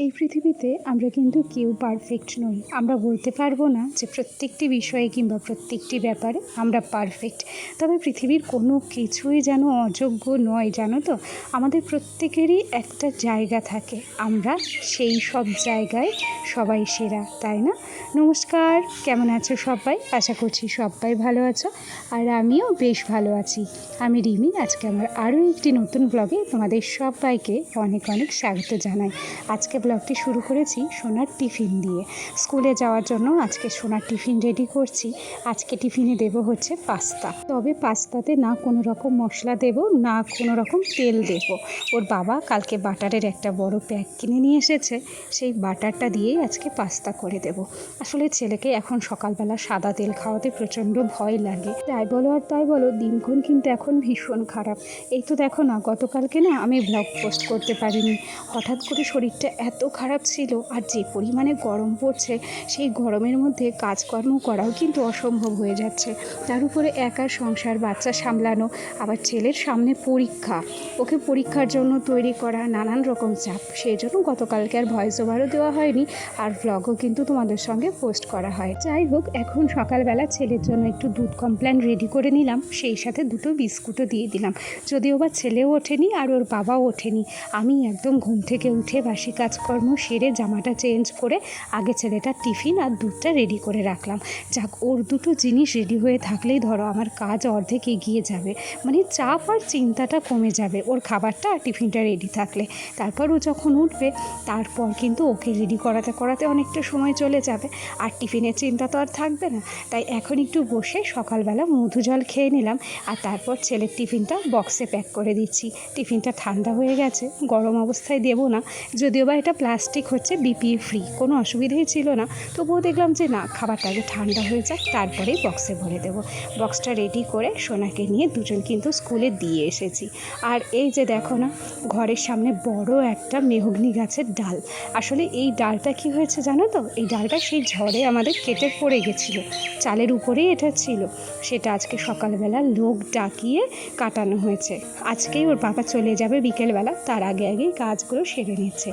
এই পৃথিবীতে আমরা কিন্তু কেউ পারফেক্ট নই। আমরা বলতে পারব না যে প্রত্যেকটি বিষয়ে কিংবা প্রত্যেকটি ব্যাপারে আমরা পারফেক্ট তবে পৃথিবীর কোনো কিছুই যেন অযোগ্য নয়, জানো তো? আমাদের প্রত্যেকেরই একটা জায়গা থাকে। আমরা সেই সব জায়গায় সবাই সেরা, তাই না? নমস্কার, কেমন আছো সবাই? আশা করছি সবাই ভালো আছো। আর আমিও বেশ ভালো আছি। আমি রিমি, আজকে আমার আরও একটি নতুন ব্লগে তোমাদের সবাইকে অনেক অনেক স্বাগত জানাই। আজকে ব্লগটি শুরু করেছি সোনার টিফিন দিয়ে। স্কুলে যাওয়ার জন্য আজকে সোনার টিফিন রেডি করছি। আজকে টিফিনে দেব হচ্ছে পাস্তা। তবে পাস্তাতে না কোনো রকম মশলা দেব, না কোনো রকম তেল দেব। ওর বাবা কালকে বাটারের একটা বড় প্যাক কিনে নিয়ে এসেছে। সেই বাটারটা দিয়েই আজকে পাস্তা করে দেব। আসলে ছেলেকে এখন সকালবেলা সাদা তেল খাওয়াতে প্রচণ্ড ভয় লাগে। তাই বলো আর তাই বলো, দিনক্ষণ কিন্তু এখন ভীষণ খারাপ। এই তো দেখো না, গতকালকে না আমি ব্লগ পোস্ট করতে পারিনি। হঠাৎ করে শরীরটা এত খারাপ ছিল আর যে পরিমাণে গরম পড়ছে, সেই গরমের মধ্যে কাজকর্ম করাও কিন্তু অসম্ভব হয়ে যাচ্ছে। তার উপরে একা সংসার, বাচ্চা সামলানো, আবার ছেলের সামনে পরীক্ষা। ওকে পরীক্ষার জন্য তৈরি করা নানান রকম চাপ। সেই জন্য গতকালকে আর ভয়েস ওভারও দেওয়া হয়নি, আর ব্লগও কিন্তু তোমাদের সঙ্গে পোস্ট করা হয়। যাই হোক, এখন সকালবেলা ছেলের জন্য একটু দুধ কমপ্ল্যান রেডি করে নিলাম। সেই সাথে দুটো বিস্কুটও দিয়ে দিলাম। যদিও বা ছেলেও ওঠেনি আর ওর বাবাও ওঠেনি। আমি একদম ঘুম থেকে উঠে বাসি কাজকর্ম সেরে জামাটা চেঞ্জ করে আগে ছেলেটার টিফিন আর দুধটা রেডি করে রাখলাম। যাক, ওর দুটো জিনিস রেডি হয়ে থাকলেই ধরো আমার কাজ অর্ধেক এগিয়ে যাবে। মানে চাপ আর চিন্তাটা কমে যাবে ওর খাবারটা আর টিফিনটা রেডি থাকলে। তারপর ও যখন উঠবে, তারপর কিন্তু ওকে রেডি করাতে করাতে অনেকটা সময় চলে যাবে। আর টিফিনের চিন্তা তো আর থাকবে না। তাই এখন একটু বসে সকালবেলা মধু জল খেয়ে নিলাম। আর তারপর ছেলের টিফিনটা বক্সে প্যাক করে দিচ্ছি। টিফিনটা ঠান্ডা হয়ে গেছে, গরম অবস্থায় দেবো না। যদিও বা এটা প্লাস্টিক হচ্ছে বিপিএ ফ্রি কোনো অসুবিধাই ছিল না। তবুও দেখলাম যে না, খাবারটা আগে ঠান্ডা হয়ে যাক, তারপরেই বক্সে ভরে দেবো। বক্সটা রেডি করে সোনাকে নিয়ে দুজন কিন্তু স্কুলে দিয়ে এসেছি। আর এই যে দেখো না, ঘরের সামনে বড় একটা মেহগনি গাছের ডাল। আসলে এই ডালটা কি হয়েছে জানো তো? এই ডালটা সেই ঝড়ে আমাদের কেটে পড়ে গেছিল। চালের উপরেই এটা ছিল। সেটা আজকে সকালবেলা লোক ডাকিয়ে কাটানো হয়েছে। আজকেই ওর বাবা চলে যাবে বিকেলবেলা, তার আগে আগেই গাছগুলো সেরে নিচ্ছে।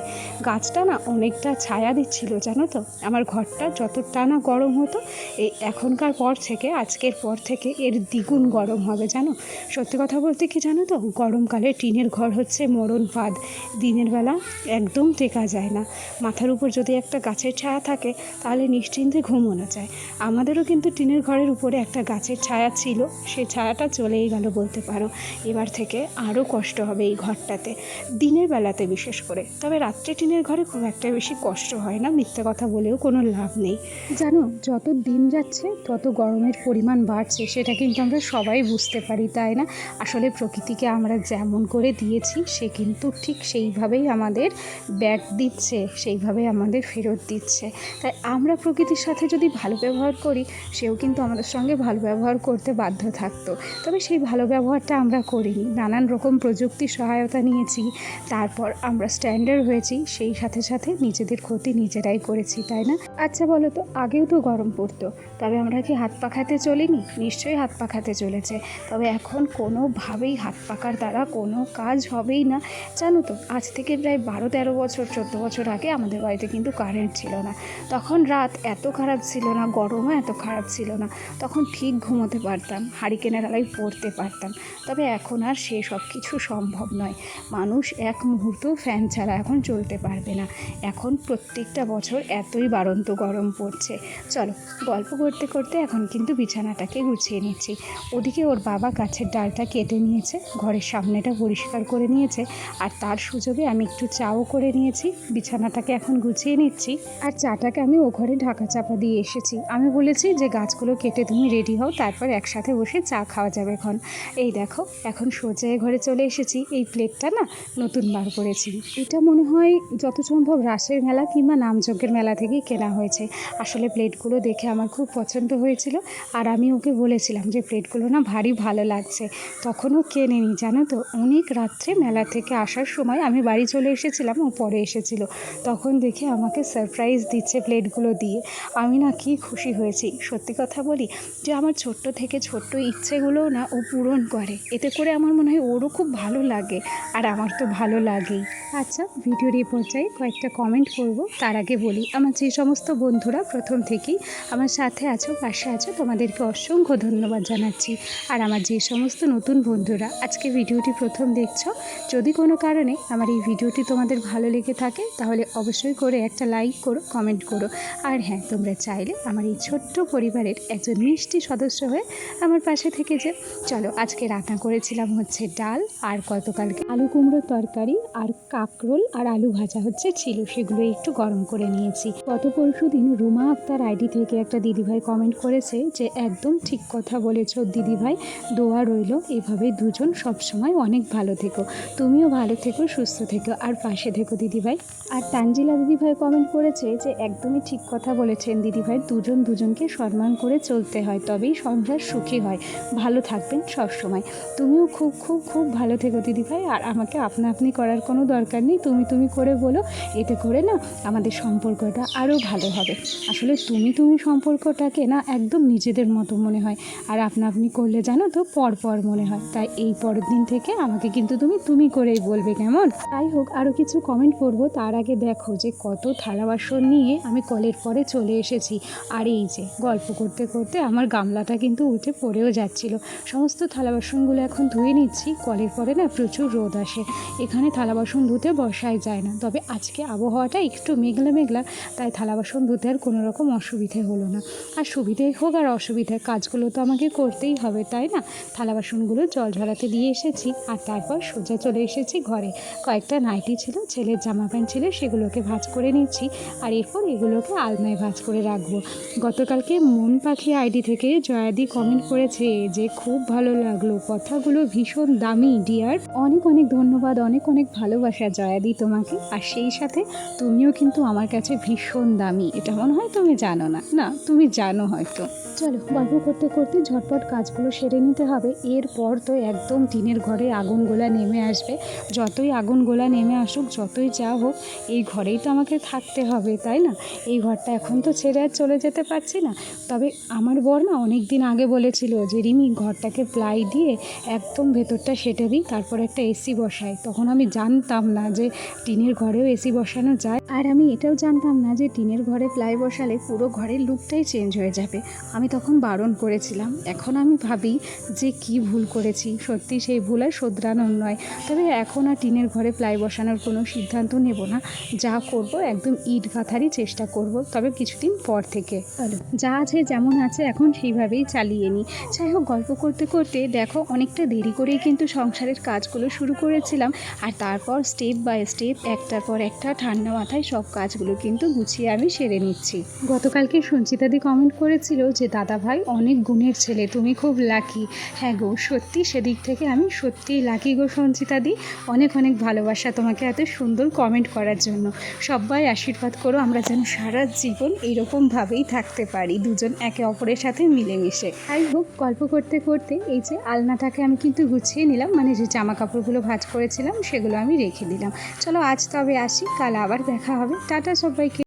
গাছটা না অনেকটা ছায়া দিচ্ছিল, জানো তো? আমার ঘরটা যতটা না গরম হতো, এই এখনকার পর থেকে, আজকের পর থেকে এর দ্বিগুণ গরম হবে, জানো? সত্যি কথা বলতে কি জানো তো? গরমকালে টিনের ঘর হচ্ছে মরণ ফাঁদ। দিনের বেলা একদম টেকা যায় না। মাথার উপর যদি একটা গাছের ছায়া থাকে, তাহলে নিশ্চিন্তে ঘুমোনো যায়। আমাদেরও কিন্তু টিনের ঘরের উপরে একটা গাছের ছায়া ছিল সেই ছায়াটা চলেই গেল বলতে পারো। এবার থেকে আরও কষ্ট হবে এই ঘরটাতে, দিনের বেলাতে বিশেষ করে। তবে রাত্রে টিনের ঘরে খুব একটা বেশি কষ্ট হয় না, মিথ্যে কথা বলেও কোনো লাভ নেই। জানো, যত দিন যাচ্ছে, তত গরমের পরিমাণ বাড়ছে, সেটা কিন্তু আমরা সবাই বুঝতে পারি, তাই না? আসলে প্রকৃতিকে আমরা যেমন করে দিয়েছি, সে কিন্তু ঠিক সেইভাবেই আমাদের ব্যাক দিচ্ছে সেইভাবে আমাদের ফেরত দিচ্ছে। তাই আমরা প্রকৃতির সাথে যদি ভালো ব্যবহার করি, সেও কিন্তু আমাদের সঙ্গে ভালো ব্যবহার করতে বাধ্য থাকতো। তবে সেই ভালো ব্যবহারটা আমরা করিনি। নানান রকম প্রযুক্তির সহায়তা নিয়েছি, তারপর আমরা স্ট্যান্ডার্ড হয়েছি, সেই সাথে সাথে নিজেদের ক্ষতি নিজেরাই করেছি, তাই না? আচ্ছা বলো তো, আগেও তো গরম পড়তো, তবে আমরা কি হাত পাখাতে চলিনি? নিশ্চয়ই হাত পাখাতে চলেছে, তবে এখন কোনোভাবেই হাত পাখার দ্বারা কোনো কাজ হবেই না। জানো তো, আজ থেকে প্রায় বারো তেরো বছর, চোদ্দ বছর আগে আমাদের বাড়িতে কিন্তু কারেন্ট ছিল না। তখন রাত এত খারাপ ছিল না, গরমও এত খারাপ ছিল না, তখন ঠিক ঘুমোতে পারতাম, হারিকেনের আলায় পড়তে পারতাম, তবে এখন আর সে সব কিছু সম্ভব নয়। মানুষ এক মুহূর্ত ফ্যান ছাড়া এখন চলতে পারবে না। এখন প্রত্যেকটা বছর এতই বাড়ন্ত গরম পড়ছে। চলো, গল্প করতে করতে এখন কিন্তু বিছানাটাকে গুছিয়ে নিচ্ছি। ওদিকে ওর বাবা গাছের ডালটা কেটে নিয়েছে, ঘরের সামনেটা পরিষ্কার করে নিয়েছে, আর তার সুযোগে আমি একটু চাও করে নিয়েছি, বিছানাটাকে এখন গুছিয়ে নিচ্ছি। আর চাটাকে আমি ও ঘরে ঢাকা চাপা দিয়ে এসেছি। আমি বলেছি যে, গাছগুলো কেটে তুমি রেডি হও, তারপর একসাথে বসে চা খাওয়া যাবে এখন। এই দেখো, এখন সোজা ঘরে চলে এসেছি। এই প্লেটটা না নতুন বার করেছি। এটা মনে হয় যত সম্ভব রাসের মেলা কিংবা নামযজ্ঞের মেলা থেকেই কেনা হয়েছে। আসলে প্লেটগুলো দেখে আমার খুব পছন্দ হয়েছিল আর আমি ওকে বলেছিলাম যে প্লেটগুলো না ভারী ভালো লাগছে। তখনও কেনেনি জানো তো? অনেক রাত্রে মেলা থেকে আসার সময় আমি বাড়ি চলে এসেছিলাম ও পরে এসেছিল। তখন দেখে আমাকে সারপ্রাইজ দিচ্ছে প্লেটগুলো দিয়ে। আমি না কি খুশি হয়েছি। সত্যি কথা বলি যে আমার ছোট্ট থেকে ছোট্ট ইচ্ছেগুলোও না ও পূরণ করে। এতে করে আমার মনে হয় ওরও খুব ভালো লাগে আর আমার তো ভালো লাগেই। আচ্ছা ভিডিওর এই পর্যায়ে চাই কয়েকটা কমেন্ট করব। তার আগে বলি, আমার যে সমস্ত বন্ধুরা প্রথম থেকেই আমার সাথে আছো, পাশে আছো, তোমাদেরকে অসংখ্য ধন্যবাদ জানাচ্ছি। আর আমার যে সমস্ত নতুন বন্ধুরা, আজকে ভিডিওটি প্রথম দেখছ, যদি কোনো কারণে আমার এই ভিডিওটি তোমাদের ভালো লেগে থাকে, তাহলে অবশ্যই করে একটা লাইক করো কমেন্ট করো। আর হ্যাঁ তোমরা চাইলে আমার এই ছোট্ট পরিবারের একজন মিষ্টি সদস্য হয়ে আমার পাশে থেকে যে চলো, আজকে রান্না করেছিলাম হচ্ছে ডাল, আর গতকালকে আলু কুমড়োর তরকারি, আর কাকরোল, আর আলু ভাজা হচ্ছে ছিল, সেগুলো একটু গরম করে নিয়েছি। গত পরশু দিন রুমা আক্তার আইডি থেকে একটা দিদিভাই কমেন্ট করেছে যে, একদম ঠিক কথা বলেছ দিদিভাই, দোয়া রইল, এভাবে দুজন সবসময় অনেক ভালো থেকো। তুমিও ভালো থেকো, সুস্থ থেকো, আর পাশে থেকো দিদিভাই। আর তানজিলা দিদিভাই কমেন্ট করেছে যে, একদমই ঠিক কথা বলেছেন দিদিভাই, দুজন দুজনকে সম্মান করে চলতে হয়, তবেই সংসার সুখী হয়, ভালো থাকবেন সব সময় তুমিও খুব খুব খুব ভালো থেকো দিদিভাই, আর আমাকে আপনা আপনি করার কোনো দরকার নেই, তুমি তুমি করে বলো এতে করে না আমাদের সম্পর্কটা আরও ভালো হবে। আসলে তুমি তুমি সম্পর্কটাকে না একদম নিজেদের মতো মনে হয়। আর আপনা আপনি করলে জানো তো পর পর মনে হয়। তাই এই পরের দিন থেকে আমাকে কিন্তু তুমি তুমি করেই বলবে, কেমন? তাই হোক আরও কিছু কমেন্ট করব। তার আগে দেখো যে কত থালা বাসন নিয়ে আমি কলের পরে চলে এসেছি। আর এই যে গল্প করতে করতে আমার গামলাটা কিন্তু উঠে পড়েও যাচ্ছিল। সমস্ত থালা বাসনগুলো এখন ধুয়ে নিচ্ছি। কলের পরে না প্রচুর রোদ আসে। এখানে থালা বাসন ধুতে বসাই যায় না। তবে আজকে আবহাওয়াটা একটু মেঘলা মেঘলা, তাই থালা বাসন ধুতে আর কোনো রকম অসুবিধে হলো না। আর সুবিধে হোক আর অসুবিধে, কাজগুলো তো আমাকে করতেই হবে, তাই না? থালা বাসনগুলো জল ঝরাতে দিয়ে এসেছি, আর তারপর সোজা চলে এসেছি ঘরে। কয়েকটা নাইটি ছিল, ছেলের জামা প্যান্ট ছিল, সেগুলোকে ভাঁজ করে নিচ্ছি, আর এরপর এগুলোকে আলনায় ভাঁজ করে রাখব। গতকালকে মন পাখি আইডি থেকে জয়াদি কমেন্ট করেছে যে, খুব ভালো লাগল, কথাগুলো ভীষণ দামি ডিয়ার অনেক অনেক ধন্যবাদ, অনেক অনেক ভালোবাসা জয়াদি তোমাকে, আর সেই সাথে তুমিও কিন্তু আমার কাছে ভীষণ দামি। এটা মনে হয় তুমি জানো না। না, তুমি জানো হয়তো। চলো, গল্প করতে করতে ঝটপট কাজগুলো সেরে নিতে হবে। এরপর তো একদম টিনের ঘরে আগুন গোলা নেমে আসবে। যতই আগুন গোলা নেমে আসুক, যতই যা হোক, এই ঘরেই তো আমাকে থাকতে হবে, তাই না? এই ঘরটা এখন তো ছেড়ে আর চলে যেতে পারছি না। তবে আমার বর না অনেক দিন আগে বলেছিল যে, রিমি, ঘরটাকে প্লাই দিয়ে একদম ভেতরটা সেটে দিই, তারপর একটা এসি বসাই তখন আমি জানতাম না যে, টিনের ঘরেও এসি বসানো যায়। আর আমি এটাও জানতাম না যে টিনের ঘরে প্লাই বসালে পুরো ঘরের লুকটাই চেঞ্জ হয়ে যাবে। আমি তখন বারণ করেছিলাম। এখন আমি ভাবি যে কি ভুল করেছি। সত্যি সেই ভুল আর শোধরানোর নয়। তবে এখন আর টিনের ঘরে প্লাই বসানোর কোনো সিদ্ধান্ত নেব না। যা করব একদম ইট গাঁথারই চেষ্টা করব, তবে কিছুদিন পর থেকে। যা আছে যেমন আছে এখন সেইভাবেই চালিয়ে নিই যাই হোক, গল্প করতে করতে দেখো অনেকটা দেরি করেই কিন্তু সংসারের কাজগুলো শুরু করেছিলাম। আর তারপর স্টেপ বাই স্টেপ একটার পর একটা ঠান্ডা মাথায় সব কাজগুলো কিন্তু গুছিয়ে আমি সেরে নিচ্ছি। গতকালকে সঞ্চিতাদি কমেন্ট করেছিল যে দাদা ভাই অনেক গুণের ছেলে, তুমি খুব লাকি হ্যাঁ গো, সত্যি সেদিক থেকে আমি সত্যিই লাকি গো সঞ্চিতাদি। অনেক অনেক ভালোবাসা তোমাকে এত সুন্দর কমেন্ট করার জন্য। সবাই আশীর্বাদ করো, আমরা যেন সারা জীবন এইরকমভাবেই থাকতে পারি, দুজন একে অপরের সাথে মিলেমিশে। যাই হোক, গল্প করতে করতে এই যে আলনাটাকে আমি কিন্তু গুছিয়ে নিলাম মানে যে জামা কাপড়গুলো ভাজ করেছিলাম, সেগুলো আমি রেখে দিলাম। চলো, আজ তবে আসি কাল আবার দেখা হবে। টাটা সবাইকে।